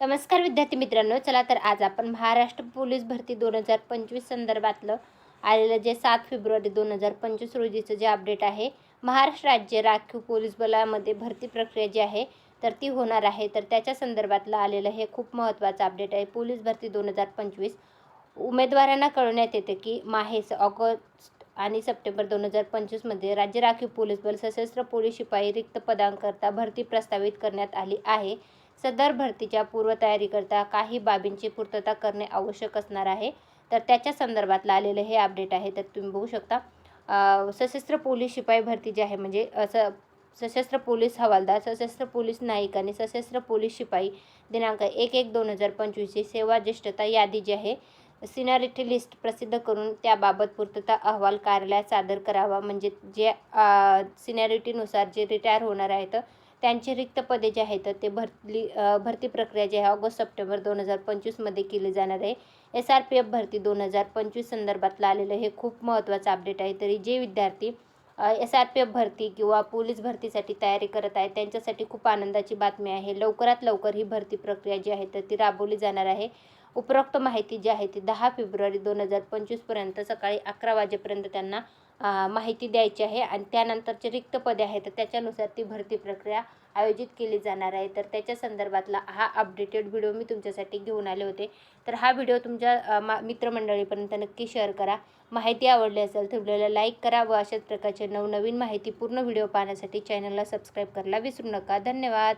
नमस्कार विद्यार्थी मित्रांनो चला तर आज आपण महाराष्ट्र पोलीस भरती दोन हजार पंचवीस संदर्भातलं आलेलं जे सात फेब्रुवारी दोन हजार पंचवीस रोजीचं जे अपडेट आहे महाराष्ट्र राज्य राखीव पोलीस बलामध्ये भरती प्रक्रिया जी आहे तर ती होणार आहे. तर त्याच्या संदर्भातलं आलेलं हे खूप महत्त्वाचं अपडेट आहे. पोलीस भरती दोन हजार पंचवीस उमेदवारांना कळवण्यात येते की माहेस ऑगस्ट आणि सप्टेंबर दोन हजार पंचवीसमध्ये राज्य राखीव पोलीस बल सशस्त्र पोलीस शिपाई रिक्त पदांकरता भरती प्रस्तावित करण्यात आली आहे. सदर भरतीच्या पूर्वतयारीकरता काही बाबींची पूर्तता करणे आवश्यक असणार आहे. तर त्याच्या संदर्भातलं आलेलं हे अपडेट आहे तर तुम्ही बघू शकता. सशस्त्र पोलीस शिपाई भरती जी आहे म्हणजे असं सशस्त्र पोलीस हवालदार सशस्त्र पोलीस नायिक आणि सशस्त्र पोलीस शिपाई दिनांक एक एक दोन हजार पंचवीसची सेवा ज्येष्ठता यादी जी आहे सिनॅरिटी लिस्ट प्रसिद्ध करून त्याबाबत पूर्तता अहवाल कार्यालयात सादर करावा. म्हणजे जे सिनॅरिटीनुसार जे रिटायर होणार आहेत त्यांची रिक्त पदे जे आहेत ते भरती भरती प्रक्रिया जी आहे ऑगस्ट सप्टेंबर दोन हजार पंचवीसमध्ये केली जाणार आहे. एस आर पी एफ भरती दोन हजार पंचवीस संदर्भातलं आलेलं हे खूप महत्त्वाचं अपडेट आहे. तरी जे विद्यार्थी एस आर पी एफ भरती किंवा पोलीस भरतीसाठी तयारी करत आहेत त्यांच्यासाठी खूप आनंदाची बातमी आहे. लवकरात लवकर ही भरती प्रक्रिया जी आहे तर ती राबवली जाणार आहे. उपरोक्त माहिती जी आहे ती दहा फेब्रुवारी दोन हजार पंचवीसपर्यंत सकाळी अकरा वाजेपर्यंत त्यांना माहिती द्यायची आहे आणि त्यानंतरचे रिक्त पदे आहेत तर त्याच्यानुसार ती भरती प्रक्रिया आयोजित केली जाणार आहे. तर त्याच्या संदर्भातला हा अपडेटेड व्हिडिओ मी तुमच्यासाठी घेऊन आले होते. तर हा व्हिडिओ तुमच्या मा मित्रमंडळीपर्यंत नक्की शेअर करा. माहिती आवडली असेल तर व्हिडिओला लाईक करा व अशाच प्रकारचे नवनवीन माहिती पूर्ण व्हिडिओ पाहण्यासाठी चॅनलला सबस्क्राईब करायला विसरू नका. धन्यवाद!